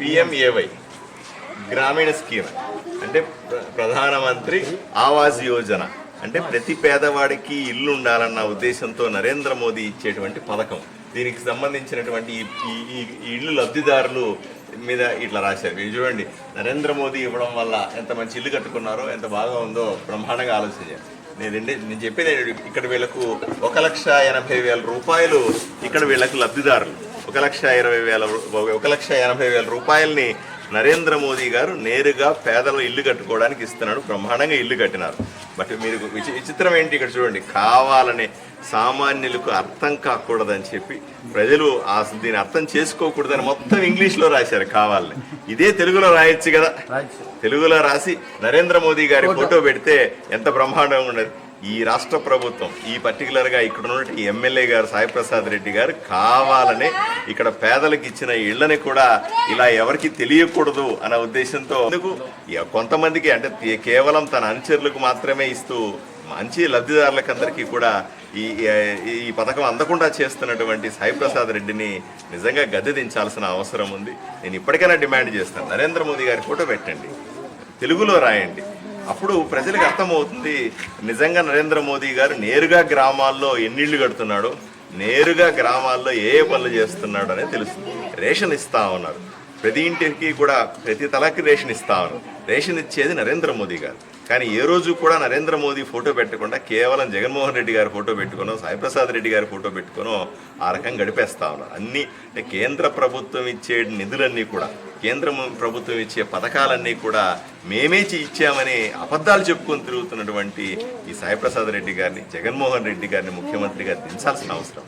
PMAY గ్రామీణ scheme. అంటే ప్రధానమంత్రి ఆవాస్ యోజన. అంటే ప్రతి పేదవాడికి ఇల్లు ఉండాలన్న ఉద్దేశంతో నరేంద్ర మోదీ ఇచ్చేటువంటి పథకం. దీనికి సంబంధించినటువంటి ఈ- ఈ ఇల్లు లబ్ధిదారులు మీద ఇట్లా రాశారు. మీరు చూడండి. నరేంద్ర మోదీ ఇవ్వడం వల్ల ఎంత మంచి ఇల్లు కట్టుకున్నారో ఎంత బాగా ఉందో బ్రహ్మాండంగా ఆలోచించారు. నేను నేను చెప్పేది ఇక్కడ వీళ్ళకు ఒక లక్ష ఎనభై వేల రూపాయలు ఇక్కడ వీళ్ళకు లబ్ధిదారులు. ఒక లక్ష ఇరవై వేల ఒక లక్ష ఎనభై వేల రూపాయలని నరేంద్ర మోదీ గారు నేరుగా పేదలు ఇల్లు కట్టుకోవడానికి ఇస్తున్నాడు బ్రహ్మాండంగా ఇల్లు కట్టినారు. బట్ మీరు విచి- విచిత్రం ఏంటి ఇక్కడ చూడండి కావాలని సామాన్యులకు అర్థం కాకూడదని చెప్పి ప్రజలు ఆ దీన్ని అర్థం చేసుకోకూడదని మొత్తం ఇంగ్లీష్లో రాశారు కావాలని. ఇదే తెలుగులో రాయొచ్చు కదా. తెలుగులో రాసి నరేంద్ర మోదీ గారి ఫోటో పెడితే ఎంత బ్రహ్మాండంగా ఉండదు. ఈ రాష్ట్ర ప్రభుత్వం ఈ పర్టికులర్గా ఇక్కడ ఉన్నటువంటి ఎమ్మెల్యే గారు సాయి ప్రసాద్ రెడ్డి గారు కావాలనే ఇక్కడ పేదలకు ఇచ్చిన ఇళ్ళని కూడా ఇలా ఎవరికి తెలియకూడదు అనే ఉద్దేశంతో ఎందుకు కొంతమందికి అంటే కేవలం తన అనుచరులకు మాత్రమే ఇస్తూ మంచి లబ్ధిదారులకు అందరికీ కూడా ఈ ఈ- ఈ పథకం అందకుండా చేస్తున్నటువంటి సాయి ప్రసాద్ రెడ్డిని నిజంగా గద్దె దించాల్సిన అవసరం ఉంది. నేను ఇప్పటికైనా డిమాండ్ చేస్తాను. నరేంద్ర మోదీ గారి ఫోటో పెట్టండి. తెలుగులో రాయండి. అప్పుడు ప్రజలకు అర్థమవుతుంది నిజంగా నరేంద్ర మోదీ గారు నేరుగా గ్రామాల్లో ఎన్నిళ్ళు కడుతున్నాడు నేరుగా గ్రామాల్లో ఏ ఏ పనులు చేస్తున్నాడు అనేది తెలుస్తుంది. రేషన్ ఇస్తా ఉన్నారు. ప్రతి ఇంటికి కూడా ప్రతి తలకి రేషన్ ఇస్తాను. రేషన్ ఇచ్చేది నరేంద్ర మోదీ గారు. కానీ ఏ రోజు కూడా నరేంద్ర మోదీ ఫోటో పెట్టకుండా కేవలం జగన్మోహన్ రెడ్డి గారి ఫోటో పెట్టుకునో సాయిప్రసాద్ రెడ్డి గారి ఫోటో పెట్టుకునో ఆ రకంగా గడిపేస్తా ఉన్నారు. అన్ని కేంద్ర ప్రభుత్వం ఇచ్చే నిధులన్నీ కూడా కేంద్ర ప్రభుత్వం ఇచ్చే పథకాలన్నీ కూడా మేమే ఇచ్చామని అబద్ధాలు చెప్పుకొని తిరుగుతున్నటువంటి ఈ సాయిప్రసాద్ రెడ్డి గారిని జగన్మోహన్ రెడ్డి గారిని ముఖ్యమంత్రిగా దించాల్సిన అవసరం.